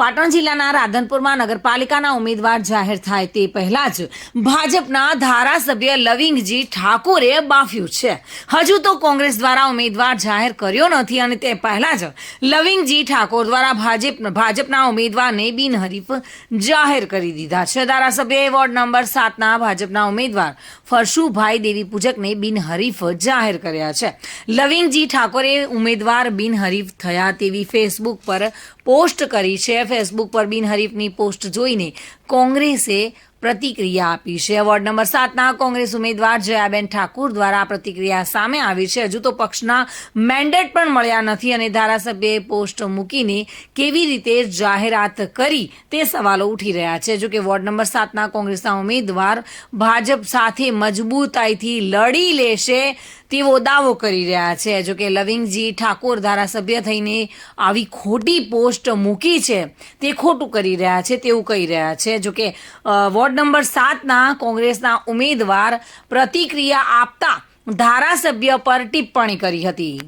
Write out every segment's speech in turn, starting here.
પાટણ જિલ્લાના રાધનપુરમાં નગરપાલિકાના ઉમેદવાર જાહેર થાય તે પહેલા જ ભાજપના ધારાસભ્ય લવિંગજી ઠાકોરે બાફ્યું છે. હજુ તો કોંગ્રેસ દ્વારા ઉમેદવાર જાહેર કર્યો નથી અને તે પહેલા જ લવિંગજી ઠાકોર દ્વારા ભાજપ ભાજપના ઉમેદવારને બિનહરીફ જાહેર કરી દીધા છે. ધારાસભ્યએ વોર્ડ નંબર સાતના ભાજપના ઉમેદવાર ફરશુભાઈ દેવી પૂજકને બિનહરીફ જાહેર કર્યા છે. લવિંગજી ઠાકોરે ઉમેદવાર બિનહરીફ થયા તેવી ફેસબુક પર પોસ્ટ કરી છે. ફેસબુક પર બિનહરીફની પોસ્ટ જોઈને કોંગ્રેસે પ્રતિક્રિયા આપી છે. વોર્ડ નંબર સાતના કોંગ્રેસ ઉમેદવાર જયાબેન ઠાકુર દ્વારા પ્રતિક્રિયા સામે આવી છે. હજુ તો પક્ષના મેન્ડેટ પણ મળ્યા નથી અને ધારાસભ્યએ પોસ્ટ મૂકીને કેવી રીતે જાહેરાત કરી તે સવાલો ઉઠી રહ્યા છે. જો કે વોર્ડ નંબર સાતના કોંગ્રેસના ઉમેદવાર ભાજપ સાથે મજબૂતાઈથી લડી લેશે તેવો દાવો કરી રહ્યા છે. જો કે લવિંગજી ઠાકોર ધારાસભ્ય થઈને આવી ખોટી પોસ્ટ મૂકી છે, તે ખોટું કરી રહ્યા છે, તેવું કહી રહ્યા છે. જોકે કે વોર્ડ નંબર સાતના કોંગ્રેસના ઉમેદવાર પ્રતિક્રિયા આપતા ધારાસભ્ય પર ટિપ્પણી કરી હતી.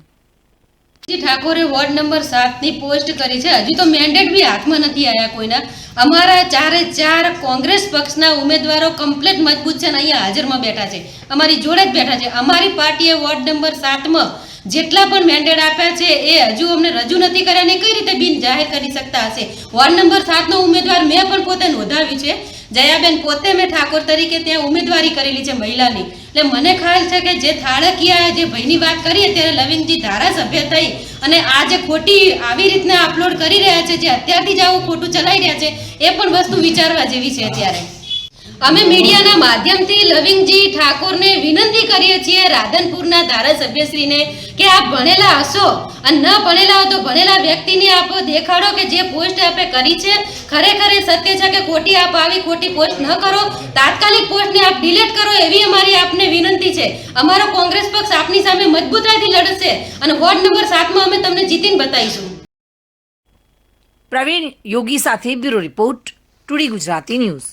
જી, ઠાકોરે વોર્ડ નંબર સાતની પોસ્ટ કરી છે. હજી તો મેન્ડેટ બી હાથમાં નથી આવ્યા કોઈના. અમારા ચારે ચાર કોંગ્રેસ પક્ષના ઉમેદવારો કમ્પ્લીટ મજબૂત છે અને અહીંયા હાજરમાં બેઠા છે. અમારી જોડે જ બેઠા છે. અમારી પાર્ટીએ વોર્ડ નંબર સાતમાં જેટલા પણ મેન્ડેટ આપ્યા છે એ હજુ અમને રજૂ નથી કર્યા ને કઈ રીતે બિન જાહેર કરી શકતા હશે? વોર્ડ નંબર સાતનો ઉમેદવાર મેં પણ પોતે નોંધાવ્યું છે. જયાબેન પોતે મેં ઠાકોર તરીકે ત્યાં ઉમેદવારી કરેલી છે મહિલાની. એટલે મને ખ્યાલ છે કે જે થાળકીયા જે ભાઈની વાત કરીએ ત્યારે લવિંગજી ધારાસભ્ય થઈ અને આ જે ખોટી આવી રીતના અપલોડ કરી રહ્યા છે, જે અત્યારથી જ આવું ખોટું ચલાવી રહ્યા છે, એ પણ વસ્તુ વિચારવા જેવી છે અત્યારે. અમે મીડિયાના માધ્યમથી લવિંગજી ઠાકોરને વિનંતી કરીએ છીએ રાધનપુરના ધારાસભ્યશ્રીને કે આપ ભણેલા હશો અને ન ભણેલા હો તો ભણેલા વ્યક્તિને આપ દેખાડો કે જે પોસ્ટ આપે કરી છે. ખરેખર સત્ય છે કે ખોટી આપ આવી ખોટી પોસ્ટ ન કરો. તાત્કાલિક પોસ્ટને આપ ડિલીટ કરો એવી અમારી આપને વિનંતી છે. અમારો કોંગ્રેસ પક્ષ આપની સામે મજબૂતાઈથી લડશે અને વોર્ડ નંબર સાતમાં અમે તમને જીતીને બતાવીશું. પ્રવીણ યોગી સાથે bureau report today Gujarati news.